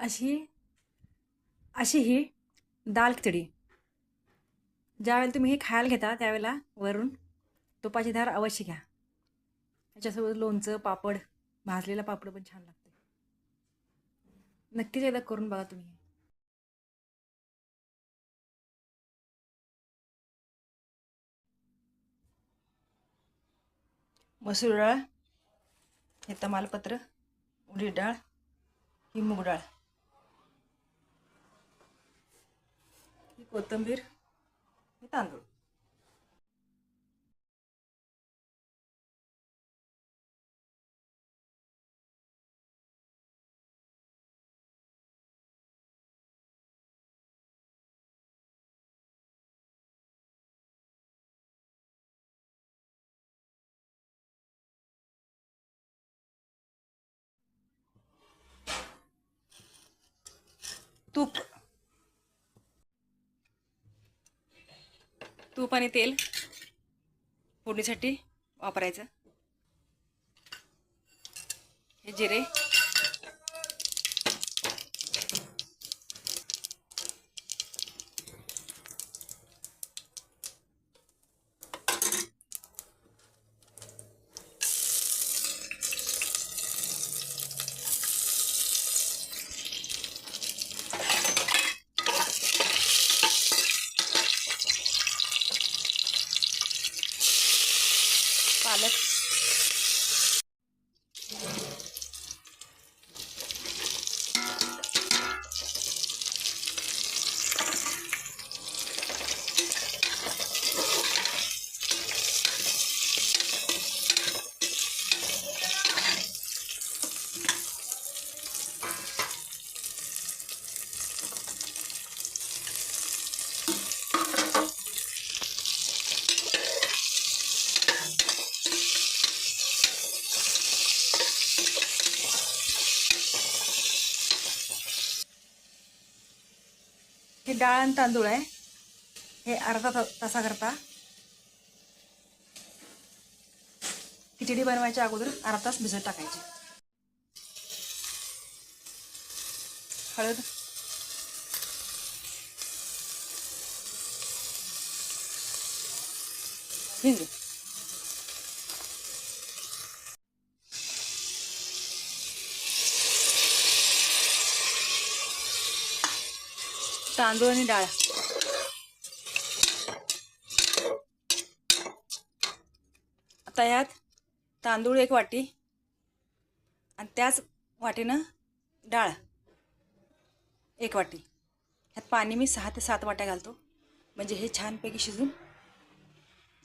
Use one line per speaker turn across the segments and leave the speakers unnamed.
अशी अशी ही दाल खिचडी. ज्यावेळेला तुम्ही हे खायला घेता त्यावेळेला वरून तुपाची धार अवश्य घ्या. त्याच्यासोबत लोणचं पापड भाजलेला पापड पण छान लागते नक्कीच एकदा करून बघा तुम्ही. मसूर डाळ हे तमालपत्र उडीद डाळ ही मूग डाळ. कोथिंबीर हे तांदूळ तूप तूप आणि तेल फोडणीसाठी वापरायचं. हे जिरे पालक हे डाळ आणि तांदूळ आहे. हे अर्धा तसा तासाकरता खिचडी बनवायच्या अगोदर अर्धा तास भिजत टाकायची. हळद. हिंग. तांदूळ आणि डाळ. आता यात तांदूळ एक वाटी आणि त्याच वाटीनं डाळ एक वाटी. ह्यात पाणी मी सहा ते सात वाट्या घालतो. म्हणजे हे छानपैकी शिजून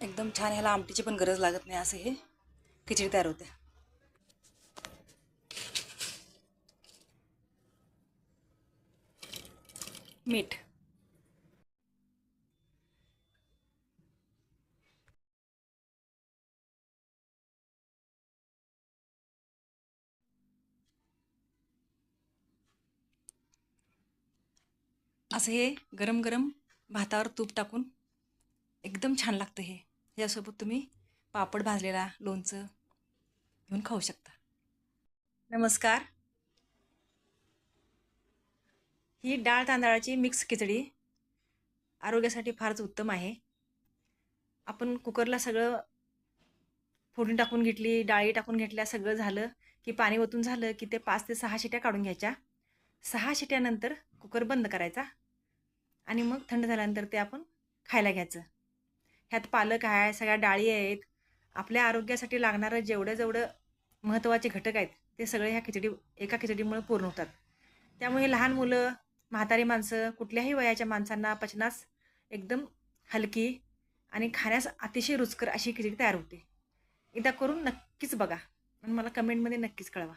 एकदम छान ह्याला आमटीची पण गरज लागत नाही असं हे खिचडी तयार होते. मीठ. असं हे गरम गरम भातावर तूप टाकून एकदम छान लागतं हे. यासोबत तुम्ही पापड भाजलेला लोणचं घेऊन खाऊ शकता. नमस्कार. ही डाळ तांदळाची मिक्स खिचडी आरोग्यासाठी फारच उत्तम आहे. आपण कुकरला सगळं फोडणी टाकून घेतली डाळी टाकून घेतल्या सगळं झालं की पाणी ओतून झालं की ते पाच ते सहा शिट्या काढून घ्यायच्या. सहा शिट्यानंतर कुकर बंद करायचा आणि मग थंड झाल्यानंतर ते आपण खायला घ्यायचं. ह्यात पालक आहे सगळ्या डाळी आहेत. आपल्या आरोग्यासाठी लागणारं जेवढं जेवढं महत्त्वाचे घटक आहेत ते सगळे ह्या खिचडी एका खिचडीमुळे पूर्ण होतात. त्यामुळे लहान मुलं म्हातारी माणसं कुठल्याही वयाच्या माणसांना पचनास एकदम हलकी आणि खाण्यास अतिशय रुचकर अशी खिचडी तयार होते. एकदा करून नक्कीच बघा आणि मला कमेंटमध्ये नक्कीच कळवा.